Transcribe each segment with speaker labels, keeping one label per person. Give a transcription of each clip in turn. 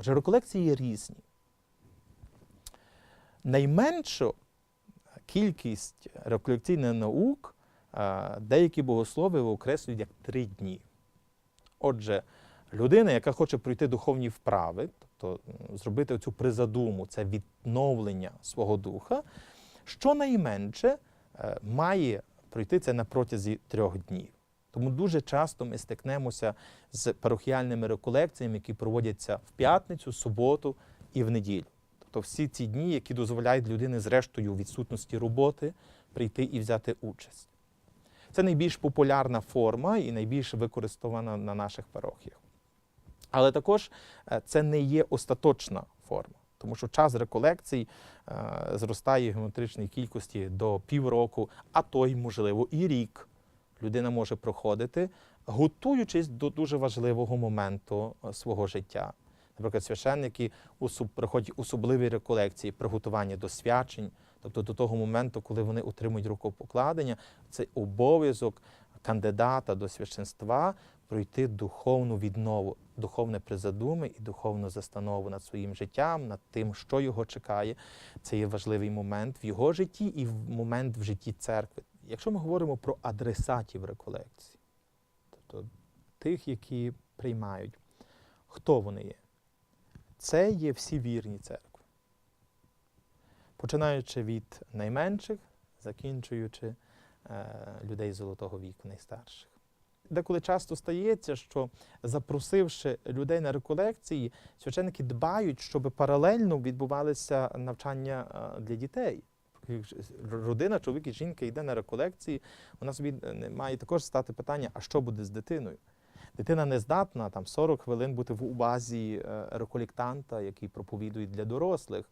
Speaker 1: Отже, реколекції є різні. Найменшу кількість реколекційних наук деякі богослови окреслюють як три дні. Отже, людина, яка хоче пройти духовні вправи, тобто зробити цю призадуму, це відновлення свого духа, щонайменше е, має пройти це на протязі трьох днів. Тому дуже часто ми стикнемося з парохіальними реколекціями, які проводяться в п'ятницю, суботу і в неділю. Тобто всі ці дні, які дозволяють людині, зрештою, відсутності роботи прийти і взяти участь. Це найбільш популярна форма і найбільш використована на наших парохіях. Але також е, це не є остаточна форма, тому що час реколекцій е, зростає в геометричній кількості до півроку, а то й, можливо, і рік людина може проходити, готуючись до дуже важливого моменту е, свого життя. Наприклад, священники проходять особливі реколекції, приготування до свячень, тобто до того моменту, коли вони отримують рукопокладення, це обов'язок кандидата до священства пройти духовну віднову, духовне призадуми і духовну застанову над своїм життям, над тим, що його чекає. Це є важливий момент в його житті і момент в житті церкви. Якщо ми говоримо про адресатів реколекції, тобто тих, які приймають, хто вони є? Це є всі вірні церкви. Починаючи від найменших, закінчуючи е, людей золотого віку, найстарших. Деколи часто стається, що запросивши людей на реколекції, священники дбають, щоб паралельно відбувалися навчання е, для дітей. Родина, чоловік і жінка йде на реколекції, вона собі е, має також стати питання, а що буде з дитиною? Дитина не здатна там 40 хвилин бути в увазі е, реколектанта, який проповідує для дорослих.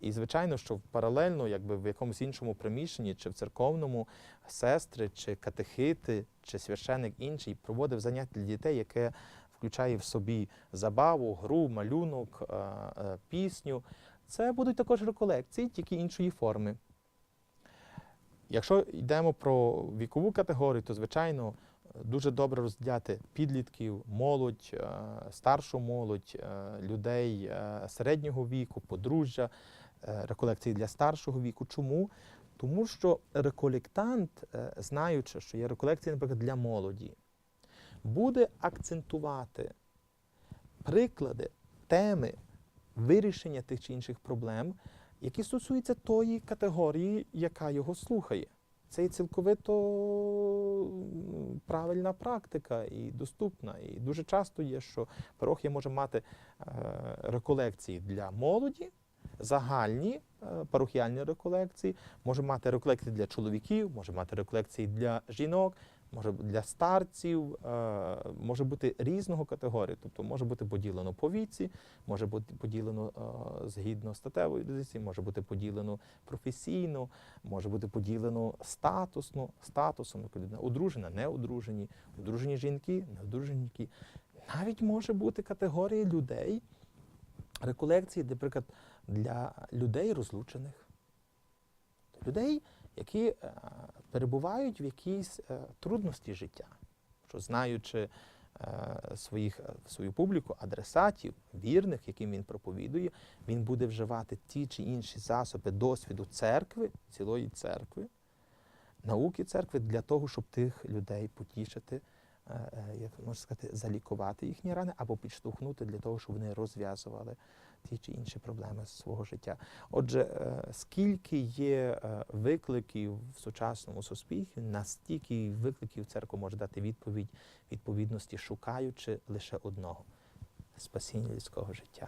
Speaker 1: І звичайно, що паралельно, якби в якомусь іншому приміщенні, чи в церковному сестри, чи катехити, чи священик інший проводив заняття для дітей, яке включає в собі забаву, гру, малюнок, е, пісню. Це будуть також реколекції, тільки іншої форми. Якщо йдемо про вікову категорію, то звичайно дуже добре розділяти підлітків, молодь, е, старшу молодь, е, людей е, середнього віку, подружжя, реколекції для старшого віку. Чому? Тому що реколектант, знаючи, що є реколекція, наприклад, для молоді, буде акцентувати приклади, теми вирішення тих чи інших проблем, які стосуються тої категорії, яка його слухає. Це і цілковито правильна практика і доступна. І дуже часто є, що парохія може мати е, реколекції для молоді, загальні е, парохіальні реколекції, може мати реколекції для чоловіків, може мати реколекції для жінок, може для старців, е, може бути різного категорії. Тобто може бути поділено по віці, може бути поділено е, згідно статевої позиції, може бути поділено професійно, може бути поділено статусно, статусом, людина одружена, не одружені, одружені жінки, не. Навіть може бути категорія людей, реколекції, наприклад, для людей розлучених, людей, які е, перебувають в якійсь е, трудності життя, що знаючи е, своїх, свою публіку, адресатів, вірних, яким він проповідує, він буде вживати ті чи інші засоби досвіду церкви, цілої церкви, науки церкви для того, щоб тих людей потішити, як можна сказати, залікувати їхні рани або підштовхнути для того, щоб вони розв'язували ті чи інші проблеми з свого життя. Отже, е, скільки є е, викликів в сучасному суспільстві, настільки викликів церква може дати відповідь відповідності, шукаючи лише одного спасіння людського життя.